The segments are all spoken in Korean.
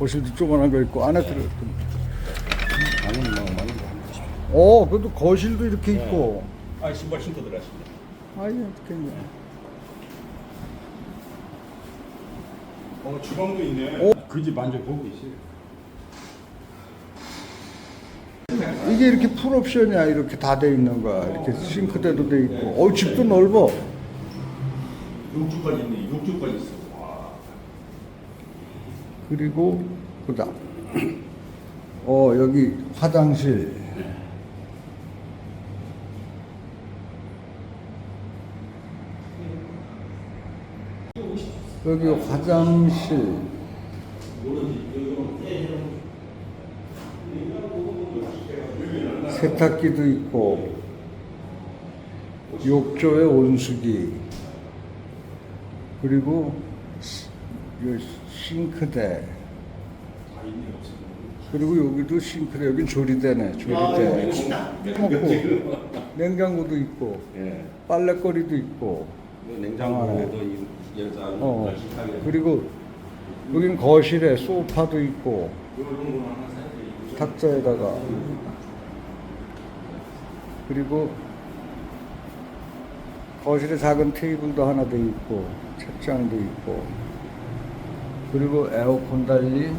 거실도 조그만한 거 있고 안에 들어. 방은 뭐 많은 거 어, 그래도 거실도 이렇게 있고. 아 신발 신고 들어가십니다. 아이 어떡했냐. 어 주방도 있네. 오. 그집 완전 보고 있어요. 이게 이렇게 풀 옵션이야. 이렇게 다 돼 있는 거야. 이렇게 싱크대도 돼 있고. 어, 집도 넓어. 욕조까지 있네. 욕조까지 있어. 와. 그리고 보자. 어, 여기 화장실. 여기 화장실. 세탁기도 있고 욕조에 온수기 그리고 싱크대. 그리고 여기도 싱크대 여기 조리대네 조리대. 먹고 냉장고도 있고 예. 빨래거리도 있고. 냉장고도 이 여자 어. 그리고 여긴 거실에 소파도 있고 탁자에다가. 그리고 거실에 작은 테이블도 하나 돼 있고 책장도 있고 그리고 에어컨 달린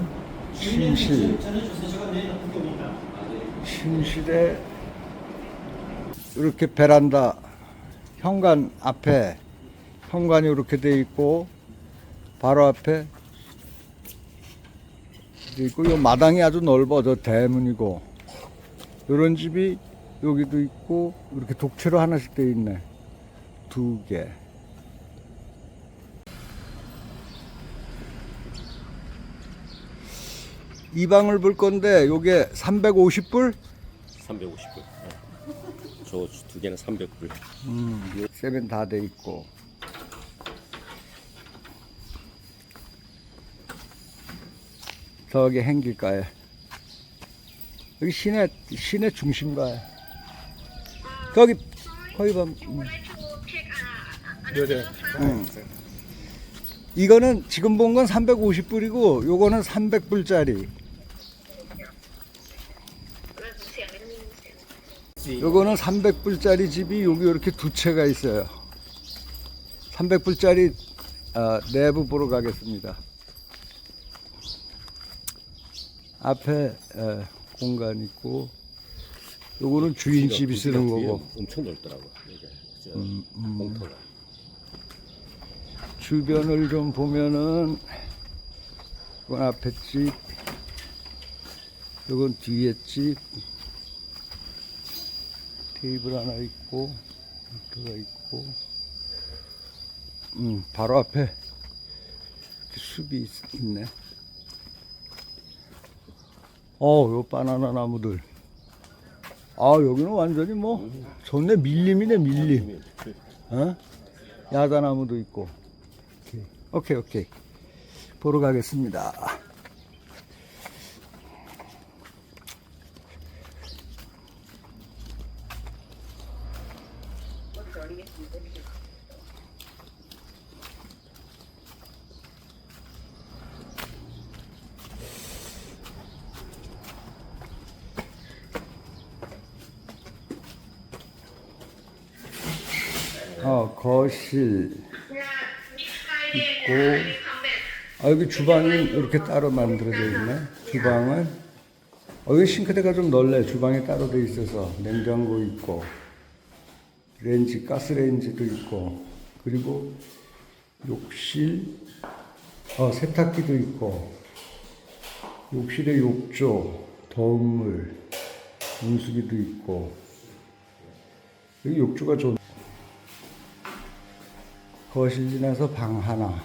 침실. 침실에 이렇게 베란다 현관 앞에 현관이 이렇게 돼 있고 바로 앞에. 돼 있고 이 마당이 아주 넓어 저 대문이고. 이런 집이 여기도 있고 이렇게 독채로 하나씩 돼 있네. 두 개. 이 방을 볼 건데 요게 350불? 350불. 저 두 개는 300불. 음, 세면 다 돼 있고. 저기 행길가에. 여기 시내, 시내 중심가에. 저기, 거기 봐. 음. 네네. 응. 이거는 지금 본 건 350불이고, 요거는 300불짜리. 요거는 300불짜리 집이 여기 이렇게 두 채가 있어요. 300불짜리 아, 내부 보러 가겠습니다. 앞에 에, 공간 있고, 요거는 주인 집이 쓰는 거고, 엄청 넓더라고. 이게 저 음, 공터가. 주변을 좀 보면은, 이건 앞에 집, 이건 뒤에 집, 테이블 하나 있고, 들어가 있고, 음, 바로 앞에 숲이 있, 있네. 어, 요 바나나 나무들. 아, 여기는 완전히 뭐, 좋네. 밀림이네, 밀림. 어? 야자나무도 있고. 오케이, 오케이. 오케이. 보러 가겠습니다. 어, 거실 있고, 아, 여기 주방이 이렇게 따로 만들어져 있네. 주방은, 어, 여기 싱크대가 좀 넓네. 주방이 따로 돼 있어서. 냉장고 있고, 렌지, 가스레인지도 있고, 그리고 욕실, 어, 세탁기도 있고, 욕실에 욕조, 더운 물, 온수기도 있고, 여기 욕조가 좋네. 거실 지나서 방 하나.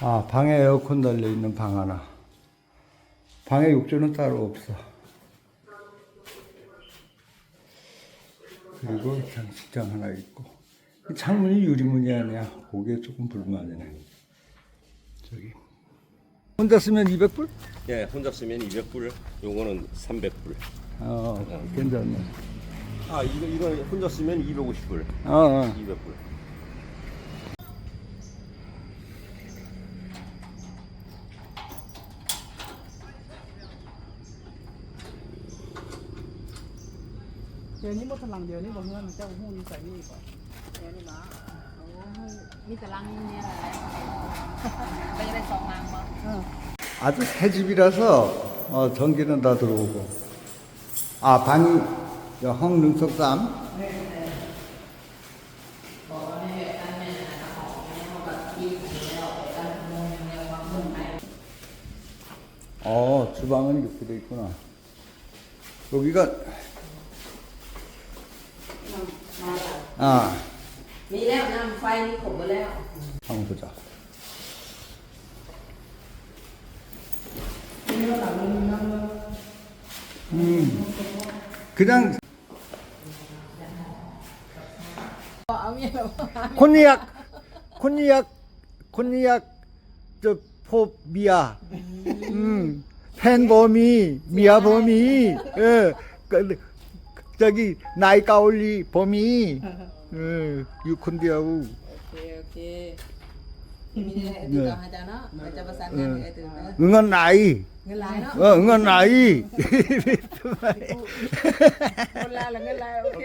아, 방에 에어컨 달려 있는 방 하나. 방에 욕조는 따로 없어. 그리고 장식장 하나 있고. 이 창문이 유리문이 아니야. 그게 조금 불만이네. 저기. 혼자 쓰면 200불? 예, 혼자 쓰면 200불. 요거는 300불. 어, 괜찮네. 아, 이거 이거 혼자 쓰면 250불. 어, 어. 200불. ดี๋ยวนี้หมดพลังเดี๋ยวนี้บอกเงินเจ้าหูนิสัยนี่ก่อน เดี๋ยวนี้บ่โอ้ยมีแต่ลังเนี่ยแหละไปจะได้สองลังบ่ เออ 아주 새 집이라서 어, 전기는 다 들어오고. 아 방이 저 황릉석삼. 어 주방은 이렇게 돼 있구나. 여기가 아 มีแล้วน้ำไฟนี่ขมหมดแล้ว 한번 보자. 음, 그냥 เอาเมียแบบว่า 콘니약, 콘니약, 콘니약, 저 포미야, 음, 팬범이, 미아범이, 예, 그, 저기 나이가올리 범이, เอออยู่คนเดียว โอเคโอเคมีอะไรติดต่อหาอาจารย์เนาะเาจะประสานงานกับไอ้ตื่นเนาะเงินไหน เงินหลเนาะเออเงินไหน คนลาหรือเงินหลโอเค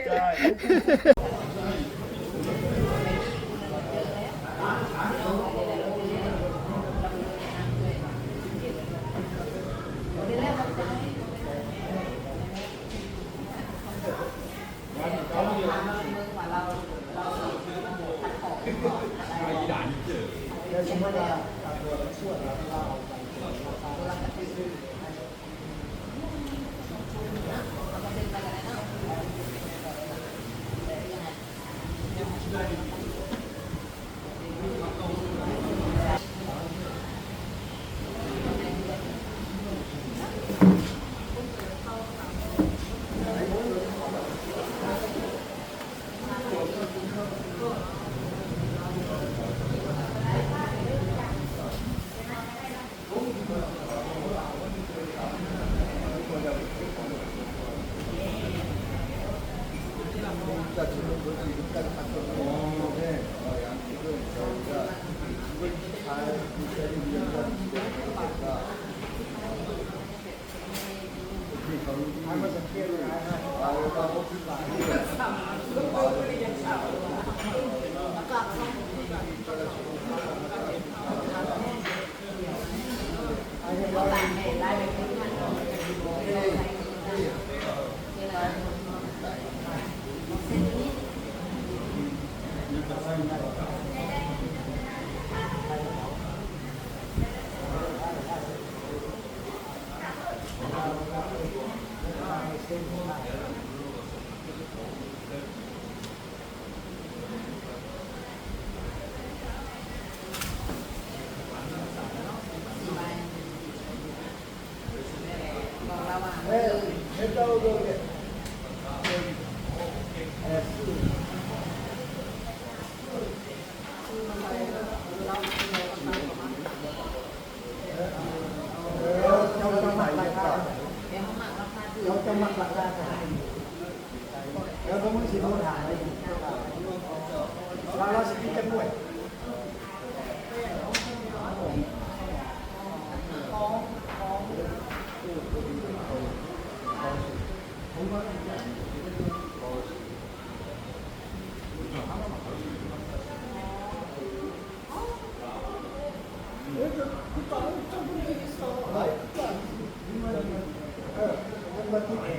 Samsung Samsung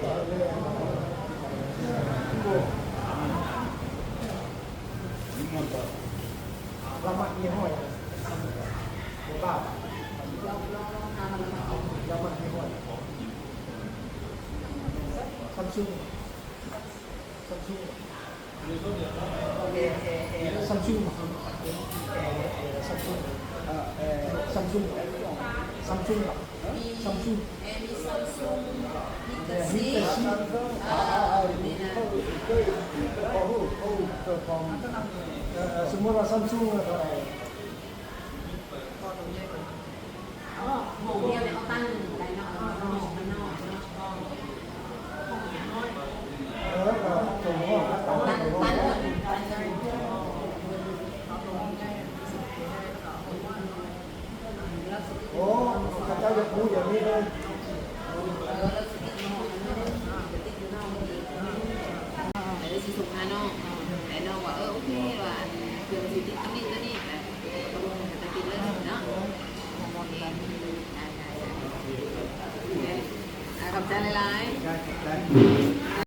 Samsung Samsung Samsung Samsung Samsung. ini Samsung. Semua Samsung. Ah, ah, ส่งมาน้องแต่น้องว่าโอเคว่าเกิดสิติดตันี้ตัวนี้แบบตกลงจะติดเลยเนาะโอขอบใจหลายๆ